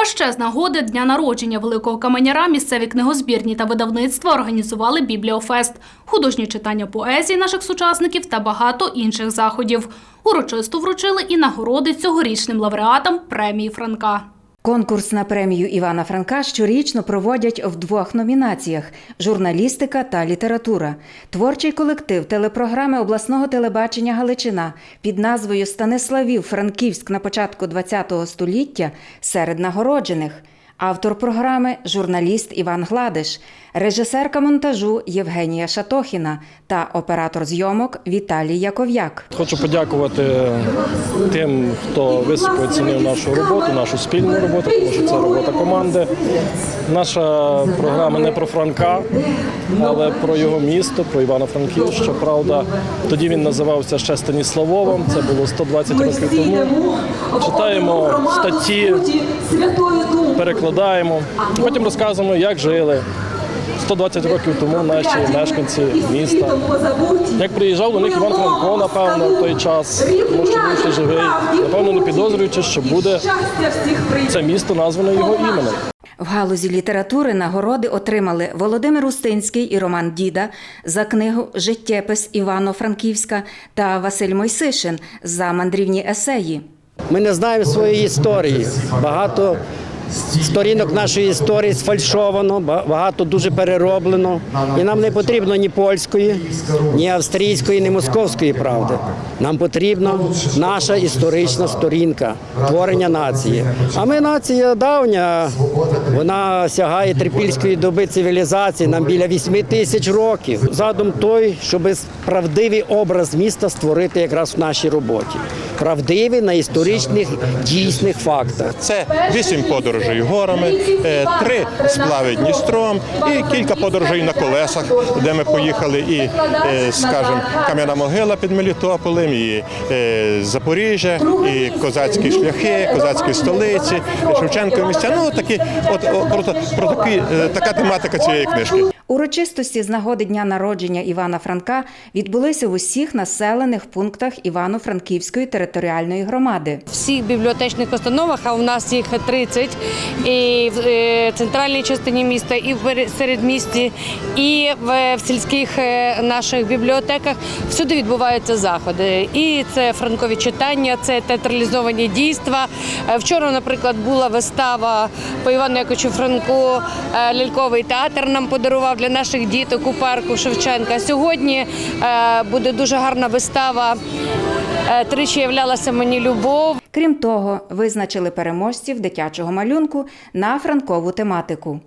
А ще з нагоди дня народження великого каменяра місцеві книгозбірні та видавництва організували бібліофест, художні читання поезії наших сучасників та багато інших заходів. Урочисто вручили і нагороди цьогорічним лауреатам премії Франка. Конкурс на премію Івана Франка щорічно проводять в двох номінаціях: журналістика та література. Творчий колектив телепрограми обласного телебачення Галичина під назвою Станиславів Франківськ на початку ХХ століття серед нагороджених. Автор програми журналіст Іван Гладиш, режисерка монтажу Євгенія Шатохіна та оператор зйомок Віталій Яков'як. Хочу подякувати тим, хто високо оцінив нашу роботу, нашу спільну роботу, тому що це робота команди. Наша програма не про Франка, але про його місто, про Івано-Франків. Щоправда, тоді він називався ще Станіславовим. Це було 120 років тому. Читаємо статті, перекладаємо, потім розказуємо, як жили. 120 років тому наші мешканці міста. Як приїжджав до них Іван Франко, напевно, в той час, тому що був ще живий, напевно, не підозрюючи, що буде це місто назване його іменем. В галузі літератури нагороди отримали Володимир Устинський і Роман Діда за книгу Життєпис Івано-Франківська та Василь Мойсишин за мандрівні есеї. Ми не знаємо своєї історії. Багато сторінок нашої історії сфальшовано, багато дуже перероблено. І нам не потрібно ні польської, ні австрійської, ні московської правди. Нам потрібна наша історична сторінка творення нації. А ми нація давня, вона сягає трипільської доби цивілізації, нам біля 8 тисяч років. Задум той, щоб правдивий образ міста створити якраз в нашій роботі. Правдивий на історичних дійсних фактах. Це вісім подорожей горами, е, три сплави Дністром і кілька подорожей на колесах, де ми поїхали і, е, скажімо, Кам'яна могила під Мелітополем, і е, Запоріжжя, і козацькі шляхи, козацькі столиці, Шевченкові місця. Ну такі, от про, про такі, така тематика цієї книжки. Урочистості з нагоди дня народження Івана Франка відбулися в усіх населених пунктах Івано-Франківської територіальної громади. всіх бібліотечних установах, а у нас їх 30, і в е, центральній частині міста, і в середмісті, і в, сільських е, наших бібліотеках. Всюди відбуваються заходи. І це франкові читання, це театралізовані дійства. Е, Вчора, наприклад, була вистава по Івану Яковичу Франку. Ляльковий театр нам подарував для наших діток у парку Шевченка. Сьогодні е, буде дуже гарна вистава. Е, Тричі являлася мені любов. Крім того, визначили переможців дитячого малюнку на франкову тематику.